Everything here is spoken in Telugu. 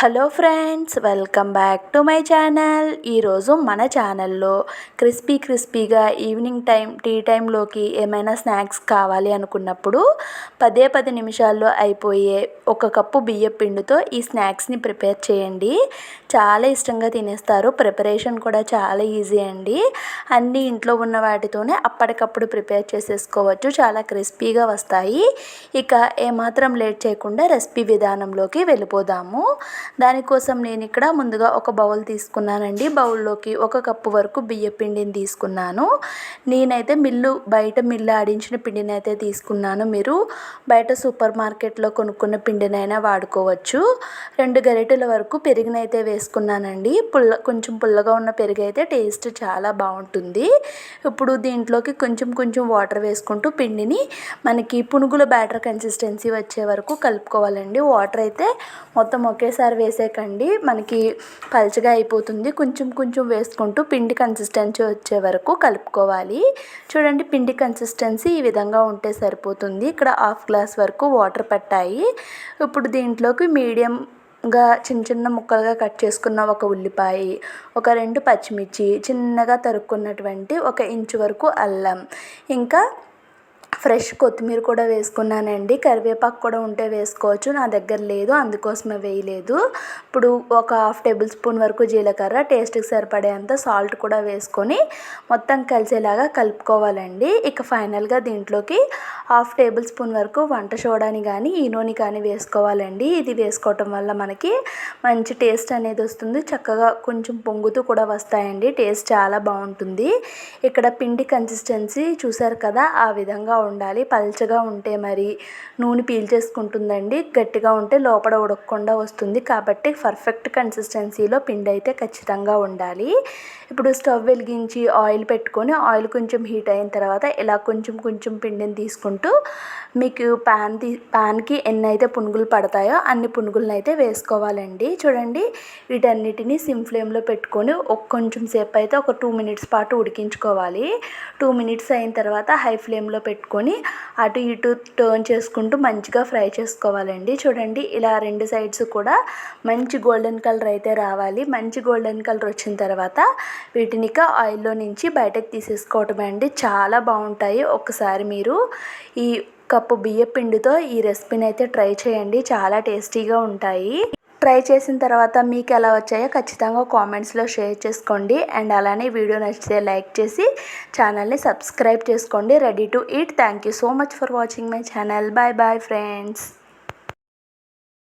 Hello friends welcome back to my channel. ఈరోజు మన ఛానల్లో క్రిస్పీ క్రిస్పీగా ఈవినింగ్ టైం టీ టైంలోకి ఏమైనా స్నాక్స్ కావాలి అనుకున్నప్పుడు పదే పది నిమిషాల్లో అయిపోయే ఒక కప్పు బియ్య పిండితో ఈ స్నాక్స్ని ప్రిపేర్ చేయండి. చాలా ఇష్టంగా తినేస్తారు. ప్రిపరేషన్ కూడా చాలా ఈజీ అండి. అన్నీ ఇంట్లో ఉన్న వాటితోనే అప్పటికప్పుడు ప్రిపేర్ చేసేసుకోవచ్చు. చాలా క్రిస్పీగా వస్తాయి. ఇక ఏమాత్రం లేట్ చేయకుండా రెసిపీ విధానంలోకి వెళ్ళిపోదాము. దానికోసం నేను ఇక్కడ ముందుగా ఒక బౌల్ తీసుకున్నానండి. బౌల్లోకి ఒక కప్పు వరకు బియ్య పిండిని తీసుకున్నాను. నేనైతే మిల్లు బయట మిల్లు ఆడించిన పిండిని అయితే తీసుకున్నాను. మీరు బయట సూపర్ మార్కెట్లో కొనుక్కున్న పిండినైనా వాడుకోవచ్చు. రెండు గరిటెల వరకు పెరుగునైతే వేసుకున్నానండి. పుల్ల కొంచెం పుల్లగా ఉన్న పెరుగు అయితే టేస్ట్ చాలా బాగుంటుంది. ఇప్పుడు దీంట్లోకి కొంచెం కొంచెం వాటర్ వేసుకుంటూ పిండిని మనకి పునుగుల బ్యాటర్ కన్సిస్టెన్సీ వచ్చే వరకు కలుపుకోవాలండి. వాటర్ అయితే మొత్తం ఒకేసారి ఒకసారి వేసేకండి. మనకి పల్చగా అయిపోతుంది. కొంచెం కొంచెం వేసుకుంటూ పిండి కన్సిస్టెన్సీ వచ్చే వరకు కలుపుకోవాలి. చూడండి పిండి కన్సిస్టెన్సీ ఈ విధంగా ఉంటే సరిపోతుంది. ఇక్కడ హాఫ్ గ్లాస్ వరకు వాటర్ పట్టాయి. ఇప్పుడు దీంట్లోకి మీడియం గా చిన్న చిన్న ముక్కలుగా కట్ చేసుకున్న ఒక ఉల్లిపాయ ఒక రెండు పచ్చిమిర్చి చిన్నగా తరుక్కున్నటువంటి ఒక ఇంచు వరకు అల్లం. ఇంకా ఫ్రెష్ కొత్తిమీర కూడా వేసుకున్నానండి. కరివేపాకు కూడా ఉంటే వేసుకోవచ్చు. నా దగ్గర లేదు అందుకోసమే వేయలేదు. ఇప్పుడు ఒక హాఫ్ టేబుల్ స్పూన్ వరకు జీలకర్ర టేస్ట్కి సరిపడేంత సాల్ట్ కూడా వేసుకొని మొత్తం కలిసేలాగా కలుపుకోవాలండి. ఇక ఫైనల్గా దీంట్లోకి హాఫ్ టేబుల్ స్పూన్ వరకు వంట సోడాని కానీ ఈనోని కానీ వేసుకోవాలండి. ఇది వేసుకోవటం వల్ల మనకి మంచి టేస్ట్ అనేది వస్తుంది. చక్కగా కొంచెం పొంగుతూ కూడా వస్తాయండి. టేస్ట్ చాలా బాగుంటుంది. ఇక్కడ పిండి కన్సిస్టెన్సీ చూసారు కదా ఆ విధంగా ఉండాలి. పల్చగా ఉంటే మరి నూనె పీల్చేసుకుంటుందండి. గట్టిగా ఉంటే లోపల ఉడకకుండా వస్తుంది. కాబట్టి పర్ఫెక్ట్ కన్సిస్టెన్సీలో పిండి అయితే ఖచ్చితంగా ఉండాలి. ఇప్పుడు స్టవ్ వెలిగించి ఆయిల్ పెట్టుకొని ఆయిల్ కొంచెం హీట్ అయిన తర్వాత ఇలా కొంచెం కొంచెం పిండిని తీసుకుంటూ మీకు ప్యాన్ తీ ప్యాన్కి ఎన్ని అయితే పునుగులు పడతాయో అన్ని పునుగులను అయితే వేసుకోవాలండి. చూడండి వీటన్నిటిని సిమ్ ఫ్లేమ్లో పెట్టుకొని ఒక కొంచెం సేపు అయితే ఒక టూ మినిట్స్ పాటు ఉడికించుకోవాలి. టూ మినిట్స్ అయిన తర్వాత హై ఫ్లేమ్లో పెట్టుకొని అటు ఇటు టర్న్ చేసుకుంటూ మంచిగా ఫ్రై చేసుకోవాలండి. చూడండి ఇలా రెండు సైడ్స్ కూడా మంచి గోల్డెన్ కలర్ అయితే రావాలి. మంచి గోల్డెన్ కలర్ వచ్చిన తర్వాత వీటిని ఆయిల్లో నుంచి బయటకు తీసేసుకోవటం అండి. చాలా బాగుంటాయి. ఒకసారి మీరు ఈ కప్పు బియ్య పిండితో ఈ రెసిపీని అయితే ట్రై చేయండి. చాలా టేస్టీగా ఉంటాయి. ట్రై చేసిన తర్వాత మీకు ఎలా వచ్చాయో ఖచ్చితంగా కామెంట్స్లో షేర్ చేసుకోండి. అండ్ అలానే వీడియో నచ్చితే లైక్ చేసి ఛానల్ని సబ్స్క్రైబ్ చేసుకోండి. Ready to eat. Thank you so much for watching my channel. Bye bye friends.